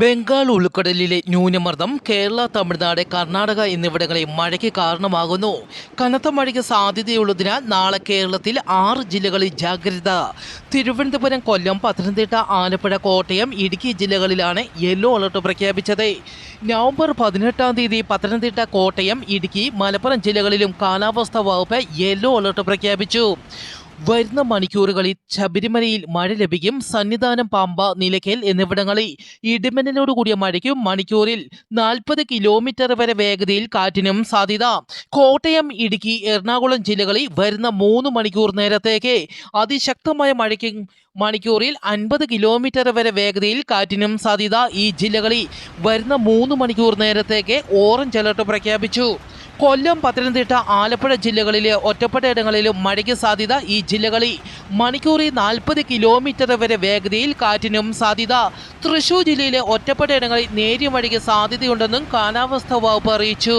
ബംഗാൾ ഉൾക്കടലിലെ ന്യൂനമർദ്ദം കേരള തമിഴ്നാട് കർണാടക എന്നിവിടങ്ങളിൽ മഴയ്ക്ക് കാരണമാകുന്നു. കനത്ത മഴയ്ക്ക് സാധ്യതയുള്ളതിനാൽ നാളെ കേരളത്തിൽ ആറ് ജില്ലകളിൽ ജാഗ്രത. തിരുവനന്തപുരം കൊല്ലം പത്തനംതിട്ട ആലപ്പുഴ കോട്ടയം ഇടുക്കി ജില്ലകളിലാണ് യെല്ലോ അലർട്ട് പ്രഖ്യാപിച്ചത്. നവംബർ പതിനെട്ടാം തീയതി പത്തനംതിട്ട കോട്ടയം ഇടുക്കി മലപ്പുറം ജില്ലകളിലും കാലാവസ്ഥാ വകുപ്പ് യെല്ലോ അലർട്ട് പ്രഖ്യാപിച്ചു. വരുന്ന മണിക്കൂറുകളിൽ ശബരിമലയിൽ മഴ ലഭിക്കും. സന്നിധാനം പാമ്പ നിലയ്ക്കൽ എന്നിവിടങ്ങളിൽ ഇടിമിന്നലോട് കൂടിയ മഴയ്ക്കും മണിക്കൂറിൽ നാൽപ്പത് കിലോമീറ്റർ വരെ വേഗതയിൽ കാറ്റിനും സാധ്യത. കോട്ടയം ഇടുക്കി എറണാകുളം ജില്ലകളിൽ വരുന്ന മൂന്ന് മണിക്കൂർ നേരത്തേക്ക് അതിശക്തമായ മഴയ്ക്കും മണിക്കൂറിൽ അൻപത് കിലോമീറ്റർ വരെ വേഗതയിൽ കാറ്റിനും സാധ്യത. ഈ ജില്ലകളിൽ വരുന്ന മൂന്ന് മണിക്കൂർ നേരത്തേക്ക് ഓറഞ്ച് അലർട്ട് പ്രഖ്യാപിച്ചു. കൊല്ലം പത്തനംതിട്ട ആലപ്പുഴ ജില്ലകളിലെ ഒറ്റപ്പെട്ട ഇടങ്ങളിലും മഴയ്ക്ക് സാധ്യത ഈ ജില്ലകളിൽ. മണിക്കൂറിൽ നാൽപ്പത് കിലോമീറ്റർ വരെ വേഗതയിൽ കാറ്റിനും സാധ്യത. തൃശൂർ ജില്ലയിലെ ഒറ്റപ്പെട്ട ഇടങ്ങളിൽ നേരിയ മഴയ്ക്ക് സാധ്യതയുണ്ടെന്നും കാലാവസ്ഥാ വകുപ്പ് അറിയിച്ചു.